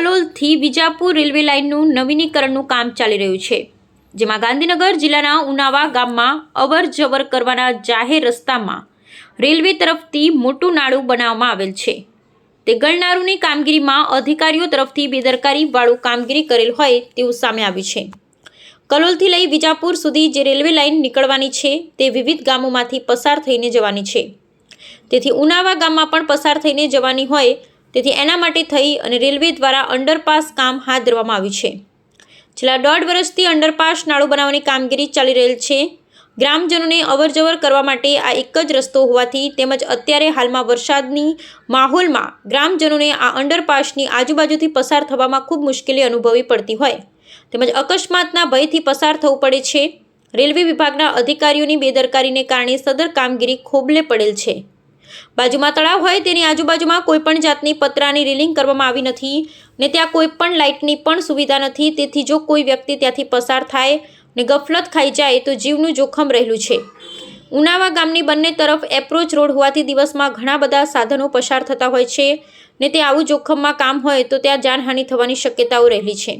કલોલથી Vijapur railway લાઇનનું નવીનીકરણનું કામ ચાલી રહ્યું છે, જેમાં ગાંધીનગર જિલ્લાના ઉનાવા ગામમાં અવર જવર કરવાના જાહેર રસ્તામાં રેલવે તરફથી મોટું નાળું બનાવવામાં આવેલ છે. તે ગણનારુની કામગીરીમાં અધિકારીઓ તરફથી બેદરકારીવાળું કામગીરી કરેલ હોય તેવું સામે આવ્યું છે. કલોલથી લઈ વિજાપુર સુધી જે રેલવે લાઇન નીકળવાની છે તે વિવિધ ગામોમાંથી પસાર થઈને જવાની છે. તેથી ઉનાવા ગામમાં પણ પસાર થઈને જવાની હોય તેથી એના માટે થઈ અને રેલવે દ્વારા અંડરપાસ કામ હાથ ધરવામાં આવ્યું છે. છેલ્લા દોઢ વર્ષથી અંડરપાસ નાળું બનાવવાની કામગીરી ચાલી રહેલ છે. ગ્રામજનોને અવરજવર કરવા માટે આ એક જ રસ્તો હોવાથી તેમજ અત્યારે હાલમાં વરસાદની માહોલમાં ગ્રામજનોને આ અંડરપાસની આજુબાજુથી પસાર થવામાં ખૂબ મુશ્કેલી અનુભવી પડતી હોય. તેમજ અકસ્માતના ભયથી પસાર થવું પડે છે. રેલવે વિભાગના અધિકારીઓની બેદરકારીને કારણે સદર કામગીરી ખોબલે પડેલ છે. બાજુમાં તળાવ હોય તેની આજુબાજુમાં કોઈપણ જાતની પતરાની રિલિંગ કરવામાં આવી નથી ને ત્યાં કોઈ પણ લાઇટની પણ સુવિધા નથી. તેથી જો કોઈ વ્યક્તિ ત્યાંથી પસાર થાય ને ગફલત ખાઈ જાય તો જીવનું જોખમ રહેલું છે. ઉનાવા ગામની બંને તરફ એપ્રોચ રોડ હોવાથી દિવસમાં ઘણા બધા સાધનો પસાર થતા હોય છે ને તે આવું જોખમમાં કામ હોય તો ત્યાં જાનહાનિ થવાની શક્યતાઓ રહેલી છે.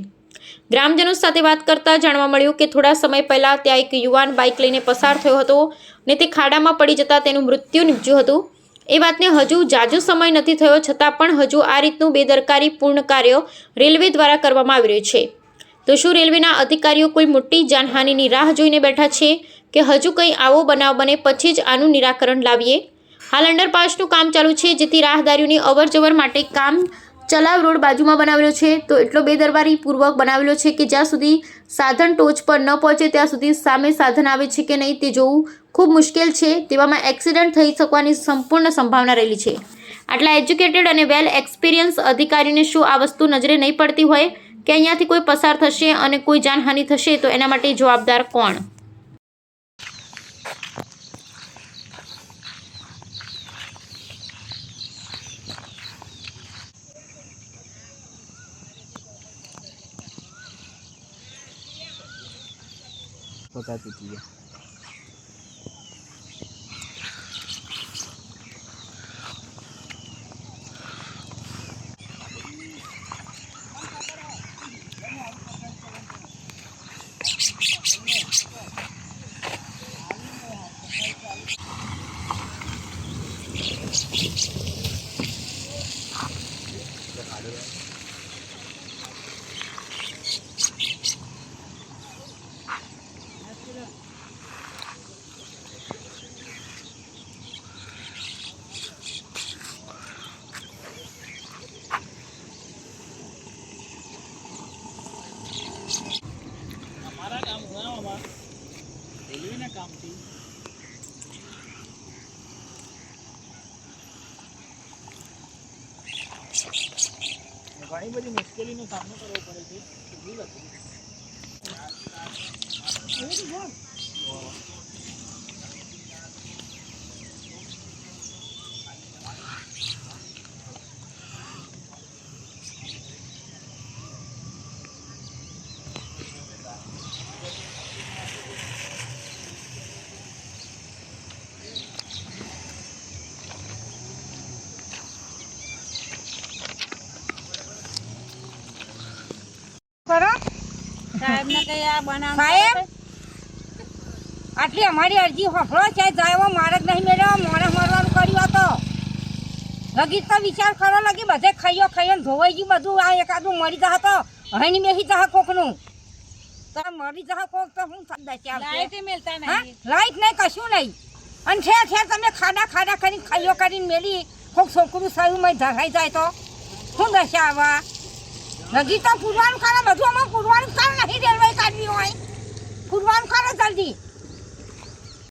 ગ્રામજનો સાથે વાત કરતાં જાણવા મળ્યું કે થોડા સમય પહેલાં ત્યાં એક યુવાન બાઇક લઈને પસાર થયો હતો ને તે ખાડામાં પડી જતાં તેનું મૃત્યુ નીપજ્યું હતું. એ વાતને હજુ જાજો સમય નથી થયો, છતાં પણ હજુ આ રીતનું બેદરકારીપૂર્ણ કાર્ય રેલવે દ્વારા કરવામાં આવી રહ્યું છે. તો શું રેલવેના અધિકારીઓ કોઈ મોટી જાનહાનિની રાહ જોઈને બેઠા છે કે હજુ કંઈ આવો બનાવ બને પછી જ આનું નિરાકરણ લાવીએ? હાલ અંડરપાસનું કામ ચાલુ છે, જેથી રાહદારીઓની અવરજવર માટે કામ ચલાવ રોડ બાજુમાં બનાવેલો છે. તો એટલો બેદરબારીપૂર્વક બનાવેલો છે કે જ્યાં સુધી સાધન ટોચ પર ન પહોંચે, ત્યાં સુધી સામે સાધન આવે છે કે નહીં તે જોવું ખૂબ મુશ્કેલ છે. તેવામાં એક્સિડન્ટ થઈ શકવાની સંપૂર્ણ સંભાવના રહેલી છે. આટલા એજ્યુકેટેડ અને વેલ એક્સપિરિયન્સ અધિકારીને શું આ વસ્તુ નજરે નહીં પડતી હોય? કે અહીંયાથી કોઈ પસાર થશે અને કોઈ જાનહાનિ થશે? તો એના માટે જવાબદાર કોણ? 我在自己 ઘણી બધી મુશ્કેલીનો સામનો કરવો પડે છે કેટલી બધી કરો સાહેબને કઈ આ બનાવ સાહેબ? આટલી અમારી અરજી હોફળો છે જાય મારે જ નહીં મેળવ્યો મોણે મરવાનું કર્યું હતો લગી તો વિચાર કરો લગી બધે ખાઈઓ ખાઈઓ ધોવાઈ ગયું બધું આ એકાદું મરી જા તો અહીં બેસી જા કોકનું. તો મરી જા કોક તો હું લાઈટ મેલતા નહીં. લાઈટ નહીં કશું નહીં. અને છે છે તમે ખાડા ખાડા કરીને ખાઈઓ કરીને મેલી કોક છોકરું સારું મેં ધરાઈ જાય તો. શું દશા આવા? લગી તો પૂરવાનું ખાને બધું અમે પૂરવાનું ખાને નહીં રેલવે કાઢવી હોય. પૂરવાનું ખાને જલ્દી.